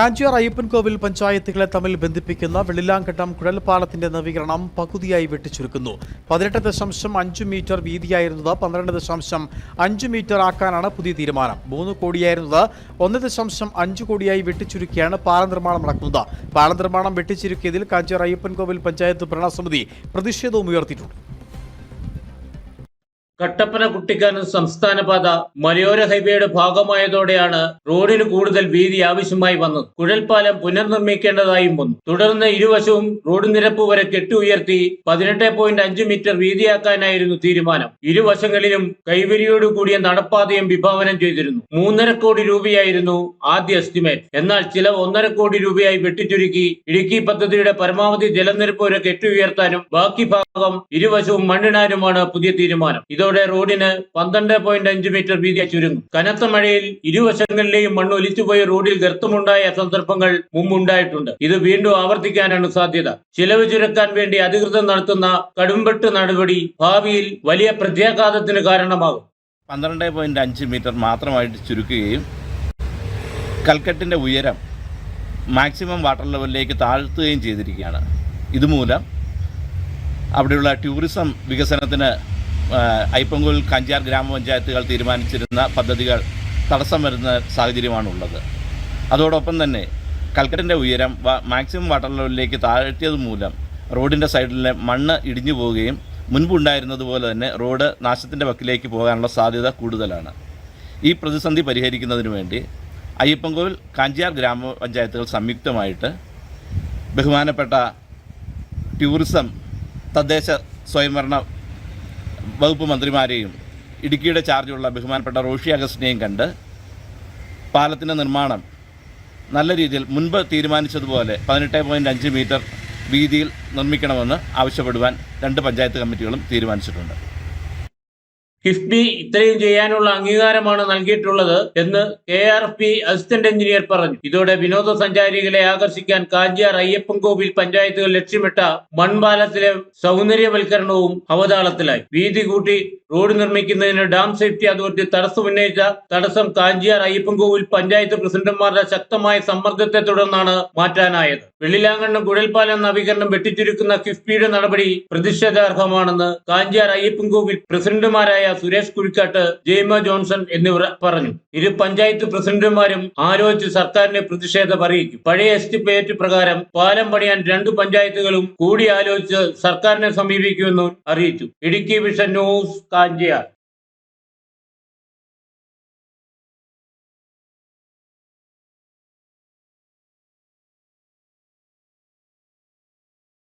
കാഞ്ചിയാർ അയ്യപ്പൻകോവിൽ പഞ്ചായത്തുകളെ തമ്മിൽ ബന്ധിപ്പിക്കുന്ന വെള്ളിലാംഘട്ടം കുഴൽപ്പാലത്തിന്റെ നവീകരണം പകുതിയായി വെട്ടിച്ചുരുക്കുന്നു. പതിനെട്ട് ദശാംശം അഞ്ച് മീറ്റർ വീതിയായിരുന്നത് പന്ത്രണ്ട് ദശാംശം അഞ്ച് മീറ്റർ ആക്കാനാണ് പുതിയ തീരുമാനം. മൂന്ന് കോടിയായിരുന്നത് ഒന്ന് ദശാംശം അഞ്ച് കോടിയായി വെട്ടിച്ചുരുക്കിയാണ് പാല നിർമ്മാണം നടക്കുന്നത്. പാല നിർമ്മാണം വെട്ടിച്ചുരുക്കിയതിൽ കാഞ്ചിയാർ അയ്യപ്പൻകോവിൽ പഞ്ചായത്ത് ഭരണസമിതി പ്രതിഷേധവും ഉയർത്തിയിട്ടുണ്ട്. കട്ടപ്പന കുട്ടിക്കാനം സംസ്ഥാന പാത മലയോര ഹൈവേയുടെ ഭാഗമായതോടെയാണ് റോഡിന് കൂടുതൽ വീതി ആവശ്യമായി വന്നത്. കുഴൽപ്പാലം പുനർനിർമ്മിക്കേണ്ടതായും വന്നു. തുടർന്ന് ഇരുവശവും റോഡ് നിരപ്പ് വരെ കെട്ടി ഉയർത്തി പതിനെട്ട് പോയിന്റ് അഞ്ച് മീറ്റർ വീതിയാക്കാനായിരുന്നു തീരുമാനം. ഇരുവശങ്ങളിലും കൈവരിയോട് കൂടിയ നടപ്പാതയും വിഭാവനം ചെയ്തിരുന്നു. മൂന്നര കോടി രൂപയായിരുന്നു ആദ്യ എസ്റ്റിമേറ്റ്. എന്നാൽ ചില ഒന്നര കോടി രൂപയായി വെട്ടിച്ചുരുക്കി ഇടുക്കി പദ്ധതിയുടെ പരമാവധി ജലനിരപ്പ് വരെ കെട്ടി ഉയർത്താനും ബാക്കി ഭാഗം ഇരുവശവും മണ്ണിടാനുമാണ് പുതിയ തീരുമാനം. ഇതോടെ റോഡിന് പന്ത്രണ്ട് പോയിന്റ് അഞ്ച് മീറ്റർ വീതി ചുരുങ്ങും. കനത്ത മഴയിൽ ഇരുവശങ്ങളിലെയും മണ്ണ് ഒലിച്ചുപോയി റോഡിൽ ഗർത്തമുണ്ടായ സന്ദർഭങ്ങൾ മുമ്പുണ്ടായിട്ടുണ്ട്. ഇത് വീണ്ടും ആവർത്തിക്കാനാണ് സാധ്യത. ചിലവ് ചുരുക്കാൻ വേണ്ടി അധികൃതർ നടത്തുന്ന കടുംപെട്ട് നടപടി ഭാവിയിൽ വലിയ പ്രത്യാഘാതത്തിന് കാരണമാകും. പന്ത്രണ്ട് പോയിന്റ് അഞ്ച് മീറ്റർ മാത്രമായിട്ട് ചുരുക്കുകയും കൽക്കെട്ടിന്റെ ഉയരം മാക്സിമം വാട്ടർ ലെവലിലേക്ക് താഴ്ത്തുകയും ചെയ്തിരിക്കുകയാണ്. ഇതുമൂലം അവിടെയുള്ള ടൂറിസം വികസനത്തിന് ഐപ്പങ്കോൽ കഞ്ചാർ ഗ്രാമപഞ്ചായത്തുകൾ തീരുമാനിച്ചിരുന്ന പദ്ധതികൾ തടസ്സം വരുന്ന സാഹചര്യമാണുള്ളത്. അതോടൊപ്പം തന്നെ കൽക്കട്ടിന്റെ ഉയരം മാക്സിമം വാട്ടർ ലെവലിലേക്ക് താഴ്ത്തിയത് മൂലം റോഡിന്റെ സൈഡിലെ മണ്ണ് ഇടിഞ്ഞു പോവുകയും മുൻപുണ്ടായിരുന്നതുപോലെ തന്നെ റോഡ് നാശത്തിന്റെ വക്കിലേക്ക് പോകാനുള്ള സാധ്യത കൂടുതലാണ്. ഈ പ്രതിസന്ധി പരിഹരിക്കുന്നതിന് വേണ്ടി അയ്യപ്പൻകോവിൽ കാഞ്ചിയാർ ഗ്രാമപഞ്ചായത്തുകൾ സംയുക്തമായിട്ട് ബഹുമാനപ്പെട്ട ടൂറിസം തദ്ദേശ സ്വയംഭരണ വകുപ്പ് മന്ത്രിമാരെയും ഇടുക്കിയുടെ ചാർജുള്ള ബഹുമാനപ്പെട്ട റോഷി അഗസ്റ്റിനെയും കണ്ട് പാലത്തിന്റെ നിർമ്മാണം നല്ല രീതിയിൽ മുൻപ് തീരുമാനിച്ചതുപോലെ പതിനെട്ട് പോയിന്റ് അഞ്ച് മീറ്റർ വീതിയിൽ നിർമ്മിക്കണമെന്ന് ആവശ്യപ്പെടുവാൻ രണ്ട് പഞ്ചായത്ത് കമ്മിറ്റികളും തീരുമാനിച്ചിട്ടുണ്ട്. കിഫ്ബി ഇത്രയും ചെയ്യാനുള്ള അംഗീകാരമാണ് നൽകിയിട്ടുള്ളത് എന്ന് K R F P assistant engineer പറഞ്ഞു. ഇതോടെ വിനോദസഞ്ചാരികളെ ആകർഷിക്കാൻ കാഞ്ചിയാർ അയ്യപ്പൻകോവിൽ പഞ്ചായത്തുകൾ ലക്ഷ്യമിട്ട മൺപാലത്തിലെ സൗന്ദര്യവൽക്കരണവും അവതാളത്തിലായി. വീതി കൂട്ടി റോഡ് നിർമ്മിക്കുന്നതിന് ഡാം സേഫ്റ്റി അതോറിറ്റി തടസ്സം ഉന്നയിച്ച തടസ്സം കാഞ്ചിയാർ അയ്യപ്പൻകോവിൽ പഞ്ചായത്ത് പ്രസിഡന്റുമാരുടെ ശക്തമായ സമ്മർദ്ദത്തെ തുടർന്നാണ് മാറ്റാനായത്. വെള്ളിലാങ്കണ്ണം കുഴൽപ്പാലം നവീകരണം വെട്ടിച്ചുരുക്കുന്ന കിഫ്ബിയുടെ നടപടി പ്രതിഷേധാർഹമാണെന്ന് കാഞ്ചിയാർ അയ്യപ്പൻകോവിൽ പ്രസിഡന്റുമാരായ സുരേഷ് കുഴിക്കാട്ട് ജെയ്മ ജോൺസൺ എന്നിവർ പറഞ്ഞു. ഇരു പഞ്ചായത്ത് പ്രസിഡന്റുമാരും ആലോചിച്ച് സർക്കാരിനെ പ്രതിഷേധം അറിയിക്കും. പഴയ എസ്റ്റിമേറ്റ് പ്രകാരം പാലം പണിയാൻ രണ്ടു പഞ്ചായത്തുകളും കൂടി ആലോചിച്ച് സർക്കാരിനെ സമീപിക്കുമെന്നും അറിയിച്ചു. Idukki vision news Kanchiyar.